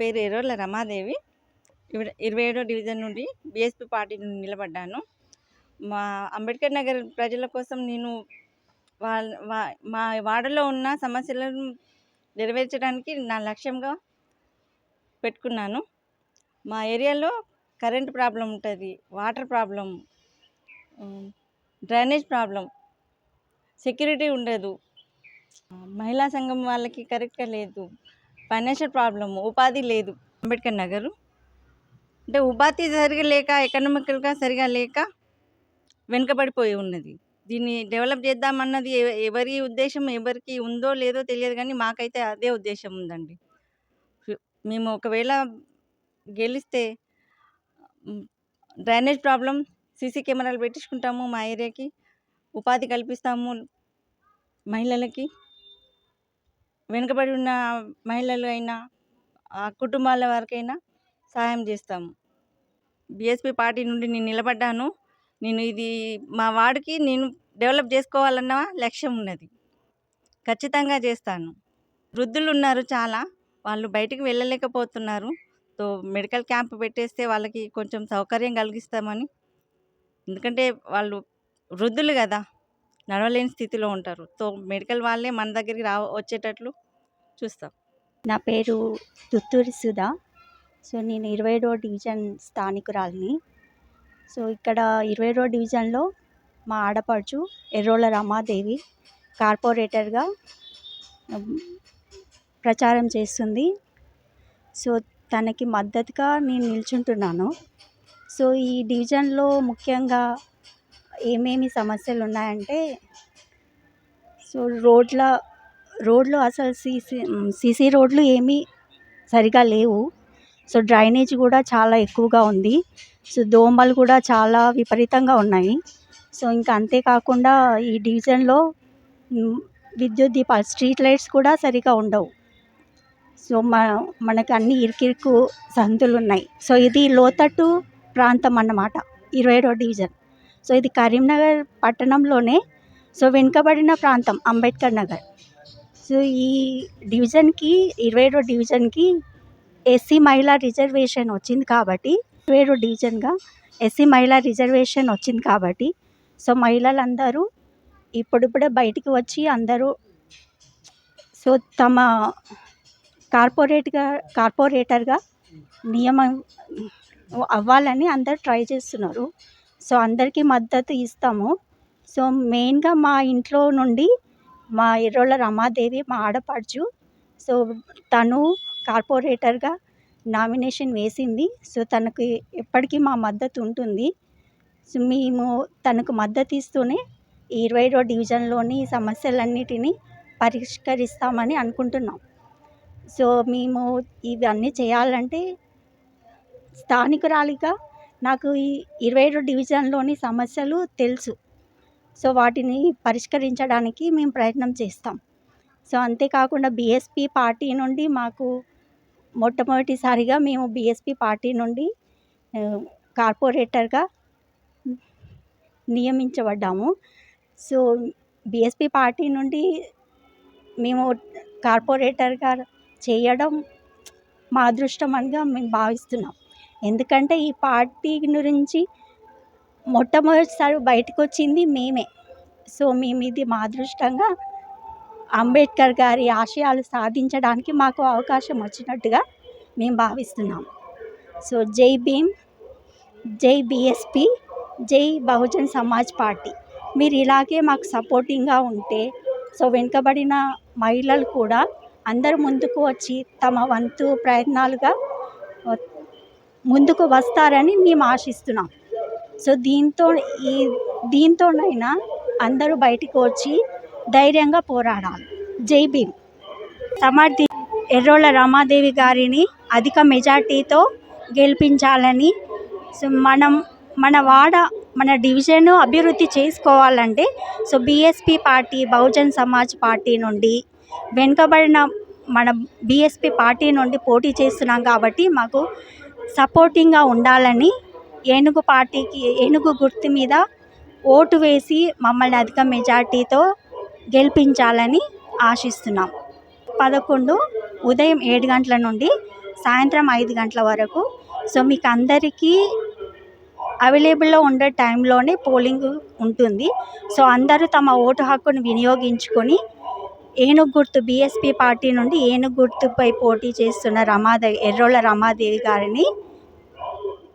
పేరు ఎర్రోళ్ళ రమాదేవి. ఇరవై ఏడో డివిజన్ నుండి బీఎస్పీ పార్టీ నుండి నిలబడ్డాను. మా అంబేద్కర్ నగర్ ప్రజల కోసం నేను వాళ్ళ వా- మా వాడలో ఉన్న సమస్యలను నెరవేర్చడానికి నా లక్ష్యంగా పెట్టుకున్నాను. మా ఏరియాలో కరెంట్ ప్రాబ్లం ఉంటుంది water problem drainage problem security ఉండదు. మహిళా సంఘం వాళ్ళకి కరెక్ట్గా లేదు. ఫైనాన్షియల్ ప్రాబ్లమ్ ఉపాధి లేదు. అంబేద్కర్ నగర్. అంటే ఉపాధి సరిగా లేక ఎకనామికల్గా సరిగా లేక వెనుకబడిపోయి ఉన్నది. దీన్ని డెవలప్ చేద్దామన్నది ఎవ- ఎవరి ఉద్దేశం ఎవరికి ఉందో లేదో తెలియదు కానీ మాకైతే అదే ఉద్దేశం ఉందండి. మేము ఒకవేళ గెలిస్తే డ్రైనేజ్ ప్రాబ్లం సీసీ కెమెరాలు పెట్టించుకుంటాము మా ఏరియాకి. ఉపాధి కల్పిస్తాము మహిళలకి. వెనుకబడి ఉన్న మహిళలు అయినా ఆ కుటుంబాల వారికైనా సహాయం చేస్తాము. బీఎస్పీ పార్టీ నుండి నేను నిలబడ్డాను. నేను ఇది మా వాడికి నేను డెవలప్ చేసుకోవాలన్న లక్ష్యం ఉన్నది. ఖచ్చితంగా చేస్తాను. వృద్ధులు ఉన్నారు చాలా. వాళ్ళు బయటికి వెళ్ళలేకపోతున్నారు. సో మెడికల్ క్యాంప్ పెట్టేస్తే వాళ్ళకి కొంచెం సౌకర్యం కలిగిస్తామని. ఎందుకంటే వాళ్ళు వృద్ధులు కదా. నడవలేని స్థితిలో ఉంటారు. సో మెడికల్ వాళ్ళే మన దగ్గరికి రా వచ్చేటట్లు చూస్తాం. నా పేరు తుత్తూరి సుధా. సో నేను ఇరవై ఏడో డివిజన్ స్థానికురాలిని. సో ఇక్కడ ఇరవై ఏడో డివిజన్లో మా ఆడపడుచు ఎర్రోల రమాదేవి కార్పొరేటర్గా ప్రచారం చేస్తుంది. సో తనకి మద్దతుగా నేను నిల్చుంటున్నాను. సో ఈ డివిజన్లో ముఖ్యంగా ఏమేమి సమస్యలు ఉన్నాయంటే సో రోడ్ల రోడ్లు అసలు సీసీ సీసీ రోడ్లు ఏమీ సరిగా లేవు. సో డ్రైనేజ్ కూడా చాలా ఎక్కువగా ఉంది. సో దోమలు కూడా చాలా విపరీతంగా ఉన్నాయి. సో ఇంకా అంతేకాకుండా ఈ డివిజన్లో విద్యుత్ దీపాలు స్ట్రీట్ లైట్స్ కూడా సరిగా ఉండవు. సో మన మనకి అన్ని ఇరుకిరుకు సందులు ఉన్నాయి సో ఇది లోతట్టు ప్రాంతం అన్నమాట. ఇరవై ఏడో డివిజన్. సో ఇది కరీంనగర్ పట్టణంలోనే సో వెనుకబడిన ప్రాంతం అంబేద్కర్ నగర్. సో ఈ డివిజన్కి ఇరవై ఏడో డివిజన్కి ఎస్సీ మహిళా రిజర్వేషన్ వచ్చింది కాబట్టి ఇరవై ఏడో డివిజన్గా ఎస్సీ మహిళా రిజర్వేషన్ వచ్చింది కాబట్టి సో మహిళలందరూ ఇప్పుడిప్పుడే బయటికి వచ్చి అందరూ సో తమ కార్పొరేట్గా కార్పొరేటర్గా నియమం అవ్వాలని అందరు ట్రై చేస్తున్నారు. సో అందరికీ మద్దతు ఇస్తాము. సో మెయిన్గా మా ఇంట్లో నుండి మా ఎర్రోళ్ళ రమాదేవి మా ఆడపడుచు సో తను కార్పొరేటర్గా నామినేషన్ వేసింది. సో తనకి ఎప్పటికీ మా మద్దతు ఉంటుంది. సో మేము తనకు మద్దతు ఇస్తూనే ఇరవై ఏడో డివిజన్లోని సమస్యలన్నిటినీ పరిష్కరిస్తామని అనుకుంటున్నాం. సో మేము ఇవన్నీ చేయాలంటే స్థానికురాలిగా నాకు ఈ ఇరవై ఏడు డివిజన్లోని సమస్యలు తెలుసు. సో వాటిని పరిష్కరించడానికి మేము ప్రయత్నం చేస్తాం. సో అంతేకాకుండా బీఎస్పీ పార్టీ నుండి మాకు మొట్టమొదటిసారిగా మేము బీఎస్పీ పార్టీ నుండి కార్పొరేటర్గా నియమించబడ్డాము. సో బీఎస్పీ పార్టీ నుండి మేము కార్పొరేటర్గా చేయడం మా అదృష్టం అనిగా మేము భావిస్తున్నాం. ఎందుకంటే ఈ పార్టీ గురించి మొట్టమొదటిసారి బయటకు వచ్చింది మేమే. సో మేము ఇది మా అదృష్టంగా అంబేద్కర్ గారి ఆశయాలు సాధించడానికి మాకు అవకాశం వచ్చినట్టుగా మేము భావిస్తున్నాం. సో జై భీమ్ జై బీఎస్పీ జై బహుజన్ సమాజ్ పార్టీ. మీరు ఇలాగే మాకు సపోర్టింగ్గా ఉంటే సో వెనుకబడిన మహిళలు కూడా అందరూ ముందుకు వచ్చి తమ వంతు ప్రయత్నాలుగా ముందుకు వస్తారని మేము ఆశిస్తున్నాం. సో దీంతో ఈ దీంతోనైనా అందరూ బయటికి వచ్చి ధైర్యంగా పోరాడాలి. జై భీమ్. సమర్థి ఎర్రోళ్ళ రమాదేవి గారిని అధిక మెజార్టీతో గెలిపించాలని సో మనం మన వాడ మన డివిజన్ అభివృద్ధి చేసుకోవాలంటే so BSP party Bahujan Samaj Party నుండి వెనుకబడిన మన బీఎస్పీ పార్టీ నుండి పోటీ చేస్తున్నాం కాబట్టి మాకు సపోర్టింగ్గా ఉండాలని ఏనుగు పార్టీకి ఏనుగు గుర్తు మీద ఓటు వేసి మమ్మల్ని అధిక మెజార్టీతో గెలిపించాలని ఆశిస్తున్నాం. పదకొండు ఉదయం ఏడు గంటల నుండి సాయంత్రం ఐదు గంటల వరకు. సో మీకు అందరికీ అవైలబుల్లో ఉండే టైంలోనే పోలింగ్ ఉంటుంది. సో అందరూ తమ ఓటు హక్కును వినియోగించుకొని ఏనుగు గుర్తు బీఎస్పీ పార్టీ నుండి ఏనుగు గుర్తుపై పోటీ చేస్తున్న రమాదేవి ఎర్రోళ్ళ రమాదేవి గారిని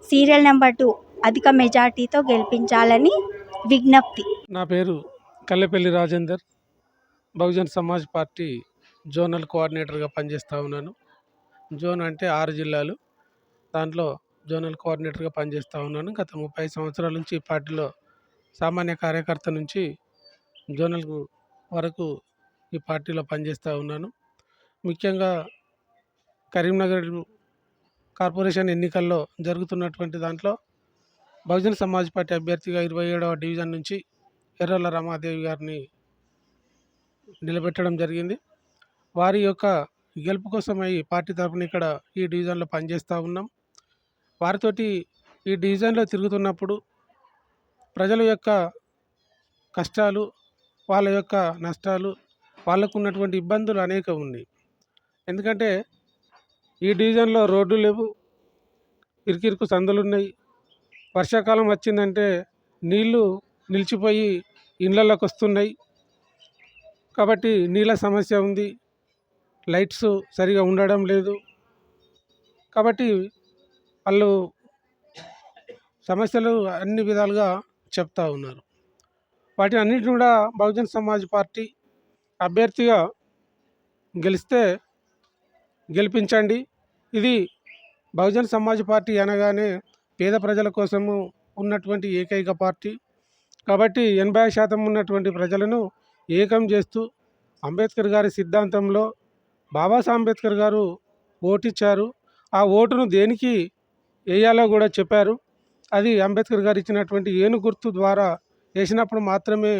సీరియల్ నెంబర్ టూ అధిక మెజార్టీతో గెలిపించాలని విజ్ఞప్తి. నా పేరు కల్లెపల్లి రాజేందర్. బహుజన్ సమాజ్ పార్టీ జోనల్ కోఆర్డినేటర్గా పనిచేస్తూ ఉన్నాను. జోన్ అంటే ఆరు జిల్లాలు. దాంట్లో జోనల్ కోఆర్డినేటర్గా పనిచేస్తూ ఉన్నాను. గత ముప్పై సంవత్సరాల నుంచి పార్టీలో సామాన్య కార్యకర్త నుంచి జోనల్ వరకు ఈ పార్టీలో పనిచేస్తూ ఉన్నాను. ముఖ్యంగా కరీంనగర్ కార్పొరేషన్ ఎన్నికల్లో జరుగుతున్నటువంటి దాంట్లో బహుజన సమాజ్ పార్టీ అభ్యర్థిగా ఇరవై ఏడవ డివిజన్ నుంచి ఎర్రల రమాదేవి గారిని నిలబెట్టడం జరిగింది. వారి యొక్క గెలుపు కోసమై పార్టీ తరఫున ఇక్కడ ఈ డివిజన్లో పనిచేస్తూ ఉన్నాం. వారితోటి ఈ డివిజన్లో తిరుగుతున్నప్పుడు ప్రజల యొక్క కష్టాలు వాళ్ళ యొక్క నష్టాలు వాళ్ళకు ఉన్నటువంటి ఇబ్బందులు అనేక ఉన్నాయి. ఎందుకంటే ఈ డివిజన్లో రోడ్లు లేవు ఇరుకిరుకు సందులు ఉన్నాయి వర్షాకాలం వచ్చిందంటే నీళ్ళు నిలిచిపోయి ఇళ్ళలోకి వస్తున్నాయి కాబట్టి నీళ్ళ సమస్య ఉంది. లైట్స్ సరిగా ఉండడం లేదు. కాబట్టి వాళ్ళు సమస్యలు అన్ని విధాలుగా చెప్తా ఉన్నారు. వాటి అన్నిటిని కూడా బహుజన్ సమాజ్ పార్టీ అభ్యర్థిగా గెలిస్తే గెలిపించండి. ఇది బహుజన్ సమాజ్ పార్టీ అనగానే పేద ప్రజల కోసము ఉన్నటువంటి ఏకైక పార్టీ. కాబట్టి ఎనభై శాతం ఉన్నటువంటి ప్రజలను ఏకం చేస్తూ అంబేద్కర్ గారి సిద్ధాంతంలో బాబాసాహెబ్ అంబేద్కర్ గారు ఓటిచ్చారు. ఆ ఓటును దేనికి వేయాలో కూడా చెప్పారు. అది అంబేద్కర్ గారు ఇచ్చినటువంటి ఏను గుర్తు ద్వారా వేసినప్పుడు మాత్రమే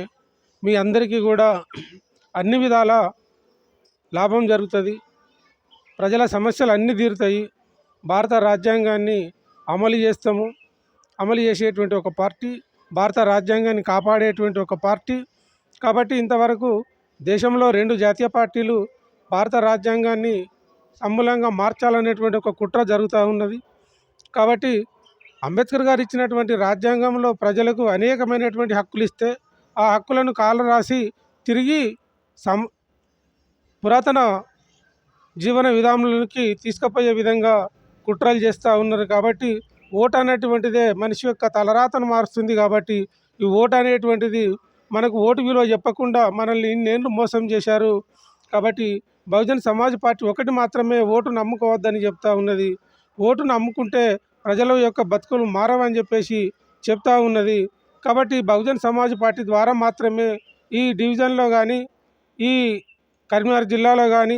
మీ అందరికీ కూడా అన్ని విధాల లాభం జరుగుతుంది. ప్రజల సమస్యలు అన్నీ తీరుతాయి. భారత రాజ్యాంగాన్ని అమలు చేస్తాము. అమలు చేసేటువంటి ఒక పార్టీ భారత రాజ్యాంగాన్ని కాపాడేటువంటి ఒక పార్టీ. కాబట్టి ఇంతవరకు దేశంలో రెండు జాతీయ పార్టీలు భారత రాజ్యాంగాన్ని సమూలంగా మార్చాలనేటువంటి ఒక కుట్ర జరుగుతూ ఉన్నది. కాబట్టి అంబేద్కర్ గారు ఇచ్చినటువంటి రాజ్యాంగంలో ప్రజలకు అనేకమైనటువంటి హక్కులు ఇస్తే ఆ హక్కులను కాల రాసి తిరిగి సం పురాతన జీవన విధానంలోకి తీసుకుపోయే విధంగా కుట్రలు చేస్తూ ఉన్నారు కాబట్టి ఓటు అనేటువంటిదే మనిషి యొక్క తలరాతను మారుస్తుంది కాబట్టి ఈ ఓటు అనేటువంటిది మనకు ఓటు విలువ చెప్పకుండా మనల్ని ఇన్నేళ్ళు మోసం చేశారు కాబట్టి బహుజన్ సమాజ్ పార్టీ ఒకటి మాత్రమే ఓటు నమ్ముకోవద్దని చెప్తా ఉన్నది. ఓటు నమ్ముకుంటే ప్రజల యొక్క బతుకులు మారవని చెప్పేసి చెప్తా ఉన్నది. కాబట్టి బహుజన్ సమాజ్ పార్టీ ద్వారా మాత్రమే ఈ డివిజన్లో కానీ ఈ కరీంనగర్ జిల్లాలో కానీ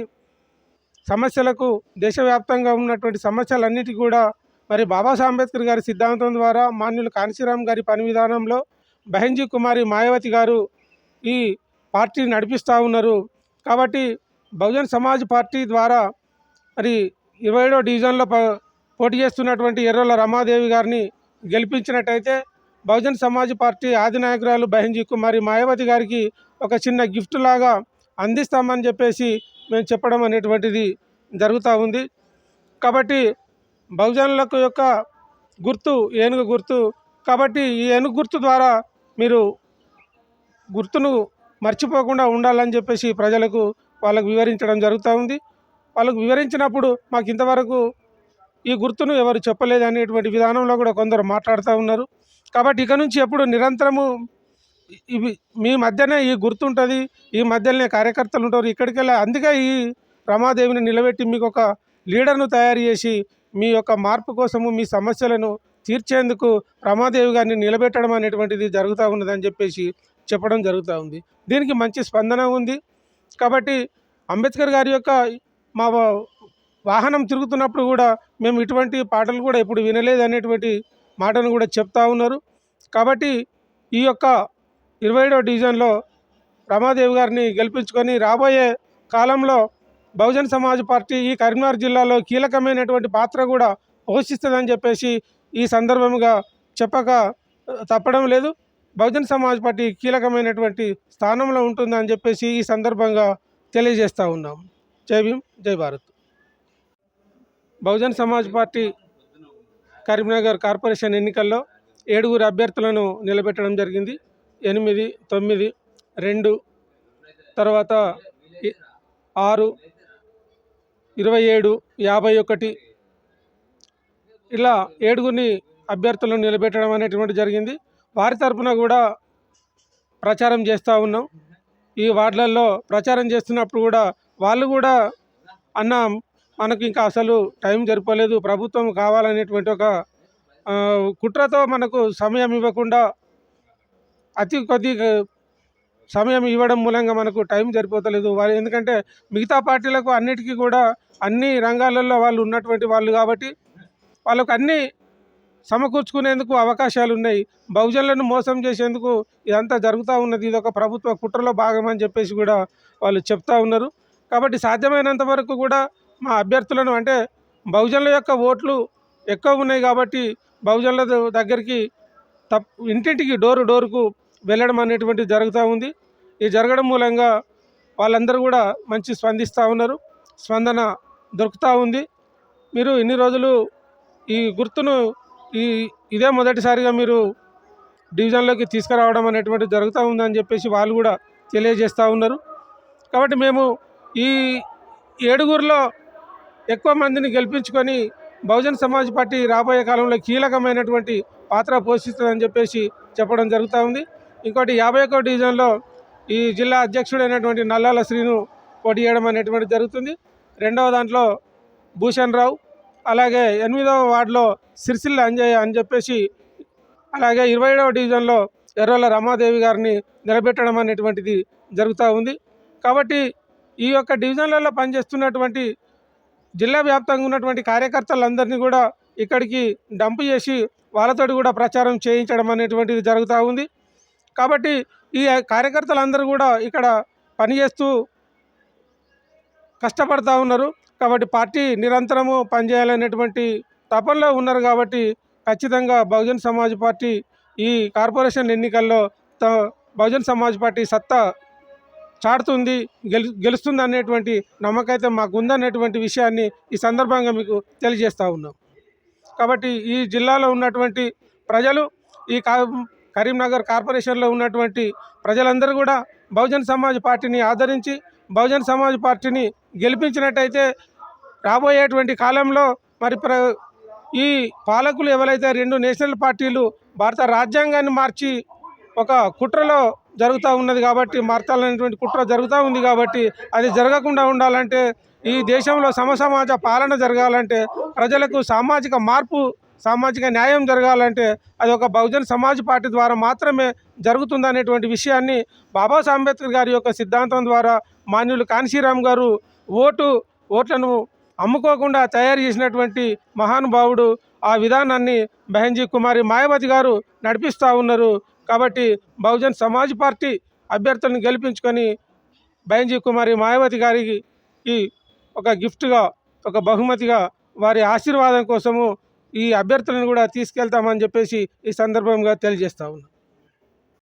సమస్యలకు దేశవ్యాప్తంగా ఉన్నటువంటి సమస్యలన్నిటి కూడా మరి బాబాసాహెబ్ అంబేద్కర్ గారి సిద్ధాంతం ద్వారా మాన్యులు కాంశీరామ్ గారి పని విధానంలో బహంజీ కుమారి మాయావతి గారు ఈ పార్టీని నడిపిస్తూ ఉన్నారు. కాబట్టి బహుజన్ సమాజ్ పార్టీ ద్వారా మరి ఇరవై ఏడో డివిజన్లో పోటీ చేస్తున్నటువంటి ఎర్రల రమాదేవి గారిని గెలిపించినట్టయితే బహుజన్ సమాజ్ పార్టీ ఆదినాయకురాలు బహంజీ కుమారి మాయావతి గారికి ఒక చిన్న గిఫ్ట్ లాగా అందిస్తామని చెప్పేసి మేము చెప్పడం అనేటువంటిది జరుగుతూ ఉంది. కాబట్టి బహుజనులకు యొక్క గుర్తు ఏనుగు గుర్తు. కాబట్టి ఈ ఏనుగు గుర్తు ద్వారా మీరు గుర్తును మర్చిపోకుండా ఉండాలని చెప్పేసి ప్రజలకు వాళ్ళకు వివరించడం జరుగుతూ ఉంది. వాళ్ళకు వివరించినప్పుడు మాకు ఇంతవరకు ఈ గుర్తును ఎవరు చెప్పలేదు అనేటువంటి విధానంలో కూడా కొందరు మాట్లాడుతూ ఉన్నారు. కాబట్టి ఇక నుంచి ఎప్పుడు నిరంతరము ఇవి మీ మధ్యనే ఈ గుర్తుంటుంది. ఈ మధ్యలోనే కార్యకర్తలు ఉంటారు. ఇక్కడికి వెళ్ళి అందుకే ఈ రమాదేవిని నిలబెట్టి మీకు ఒక లీడర్ను తయారు చేసి మీ యొక్క మార్పు కోసము మీ సమస్యలను తీర్చేందుకు రమాదేవి గారిని నిలబెట్టడం అనేటువంటిది జరుగుతూ ఉన్నదని చెప్పేసి చెప్పడం జరుగుతూ ఉంది. దీనికి మంచి స్పందన ఉంది. కాబట్టి అంబేద్కర్ గారి యొక్క మా వాహనం తిరుగుతున్నప్పుడు కూడా మేము ఇటువంటి పాటలు కూడా ఎప్పుడు వినలేదు అనేటువంటి మాటను కూడా చెప్తా ఉన్నారు. కాబట్టి ఈ యొక్క ఇరవై ఏడవ డివిజన్లో రమాదేవి గారిని గెలిపించుకొని రాబోయే కాలంలో బహుజన్ సమాజ్ పార్టీ ఈ కరీంనగర్ జిల్లాలో కీలకమైనటువంటి పాత్ర కూడా పోషిస్తుందని చెప్పేసి ఈ సందర్భంగా చెప్పక తప్పడం లేదు. బహుజన్ సమాజ్ పార్టీ కీలకమైనటువంటి స్థానంలో ఉంటుందని చెప్పేసి ఈ సందర్భంగా తెలియజేస్తూ ఉన్నాం. జై భీమ్ జై భారత్. బహుజన్ సమాజ్ పార్టీ కరీంనగర్ కార్పొరేషన్ ఎన్నికల్లో ఏడుగురు అభ్యర్థులను నిలబెట్టడం జరిగింది. ఎనిమిది తొమ్మిది రెండు తర్వాత ఆరు ఇరవై ఏడు యాభై ఒకటి. ఇలా ఏడుగురిని అభ్యర్థులను నిలబెట్టడం అనేటువంటి జరిగింది. వారి తరపున కూడా ప్రచారం చేస్తూ ఉన్నాం. ఈ వార్డులలో ప్రచారం చేస్తున్నప్పుడు కూడా వాళ్ళు కూడా అన్న మనకు ఇంకా అసలు టైం సరిపోలేదు. ప్రభుత్వం కావాలనేటువంటి ఒక కుట్రతో మనకు సమయం ఇవ్వకుండా అతి కొద్ది సమయం ఇవ్వడం మూలంగా మనకు టైం సరిపోతలేదు. వారు ఎందుకంటే మిగతా పార్టీలకు అన్నిటికీ కూడా అన్ని రంగాలలో వాళ్ళు ఉన్నటువంటి వాళ్ళు కాబట్టి వాళ్ళకు అన్ని సమకూర్చుకునేందుకు అవకాశాలు ఉన్నాయి. బహుజనులను మోసం చేసేందుకు ఇదంతా జరుగుతూ ఉన్నది. ఇది ఒక ప్రభుత్వ కుట్రలో భాగమని చెప్పేసి కూడా వాళ్ళు చెప్తా ఉన్నారు. కాబట్టి సాధ్యమైనంత వరకు కూడా మా అభ్యర్థులను అంటే బహుజనుల యొక్క ఓట్లు ఎక్కువ ఉన్నాయి కాబట్టి బహుజనుల దగ్గరికి తప్ ఇంటింటికి డోరు డోరుకు వెళ్ళడం అనేటువంటిది జరుగుతూ ఉంది. ఈ జరగడం మూలంగా వాళ్ళందరూ కూడా మంచి స్పందిస్తూ ఉన్నారు. స్పందన దొరుకుతూ ఉంది. మీరు ఇన్ని రోజులు ఈ గుర్తును ఈ ఇదే మొదటిసారిగా మీరు డివిజన్లోకి తీసుకురావడం అనేటువంటిది జరుగుతూ ఉందని చెప్పేసి వాళ్ళు కూడా తెలియజేస్తూ ఉన్నారు. కాబట్టి మేము ఈ ఏడుగురిలో ఎక్కువ మందిని గెలిపించుకొని బహుజన్ సమాజ్ పార్టీ రాబోయే కాలంలో కీలకమైనటువంటి పాత్ర పోషిస్తుందని చెప్పేసి చెప్పడం జరుగుతూ ఉంది. ఇంకోటి యాభై ఒక్క డివిజన్లో ఈ జిల్లా అధ్యక్షుడైనటువంటి నల్లాల శ్రీను పోటీ చేయడం అనేటువంటి జరుగుతుంది. రెండవ దాంట్లో భూషణ్ రావు అలాగే ఎనిమిదవ వార్డులో సిరిసిల్ల అంజయ్య అని చెప్పేసి అలాగే ఇరవై ఏడవ డివిజన్లో ఎర్రల రమాదేవి గారిని నిలబెట్టడం అనేటువంటిది జరుగుతూ ఉంది. కాబట్టి ఈ యొక్క డివిజన్లలో పనిచేస్తున్నటువంటి జిల్లా వ్యాప్తంగా ఉన్నటువంటి కార్యకర్తలందరినీ కూడా ఇక్కడికి డంప్ చేసి వాళ్ళతో కూడా ప్రచారం చేయించడం అనేటువంటిది జరుగుతూ ఉంది. కాబట్టి ఈ కార్యకర్తలందరూ కూడా ఇక్కడ పనిచేస్తూ కష్టపడతా ఉన్నారు. కాబట్టి పార్టీ నిరంతరము పనిచేయాలనేటువంటి తపనలో ఉన్నారు కాబట్టి ఖచ్చితంగా బహుజన్ సమాజ్ పార్టీ ఈ కార్పొరేషన్ ఎన్నికల్లో త బహుజన్ సమాజ్ పార్టీ సత్తా చాటుతుంది గెలు గెలుస్తుంది అనేటువంటి నమ్మకం అయితే మాకు ఉందనేటువంటి విషయాన్ని ఈ సందర్భంగా మీకు తెలియజేస్తూ ఉన్నాం. కాబట్టి ఈ జిల్లాలో ఉన్నటువంటి ప్రజలు ఈ కా కరీంనగర్ కార్పొరేషన్లో ఉన్నటువంటి ప్రజలందరూ కూడా బహుజన్ సమాజ్ పార్టీని ఆదరించి బహుజన్ సమాజ్ పార్టీని గెలిపించినట్టయితే రాబోయేటువంటి కాలంలో మరి ప్ర ఈ పాలకులు ఎవరైతే రెండు నేషనల్ పార్టీలు భారత రాజ్యాంగాన్ని మార్చి ఒక కుట్రలో జరుగుతూ ఉన్నది కాబట్టి మార్చాలనేటువంటి కుట్ర జరుగుతూ ఉంది కాబట్టి అది జరగకుండా ఉండాలంటే ఈ దేశంలో సమసమాజ పాలన జరగాలంటే ప్రజలకు సామాజిక మార్పు సామాజిక న్యాయం జరగాలంటే అది ఒక బహుజన్ సమాజ్ పార్టీ ద్వారా మాత్రమే జరుగుతుందనేటువంటి విషయాన్ని బాబాసాహెబ్ అంబేద్కర్ గారి యొక్క సిద్ధాంతం ద్వారా మాన్యులు కాన్శీరామ్ గారు ఓటు ఓట్లను అమ్ముకోకుండా తయారు చేసినటువంటి మహానుభావుడు ఆ విధానాన్ని బెహంజీ కుమారి మాయావతి గారు నడిపిస్తూ ఉన్నారు. కాబట్టి బహుజన్ సమాజ్ పార్టీ అభ్యర్థులను గెలిపించుకొని బెహంజీ కుమారి మాయావతి గారికి ఒక గిఫ్ట్గా ఒక బహుమతిగా వారి ఆశీర్వాదం కోసము ఈ అభ్యర్థులను కూడా తీసుకెళ్తామని చెప్పేసి ఈ సందర్భంగా తెలియజేస్తా ఉన్నా.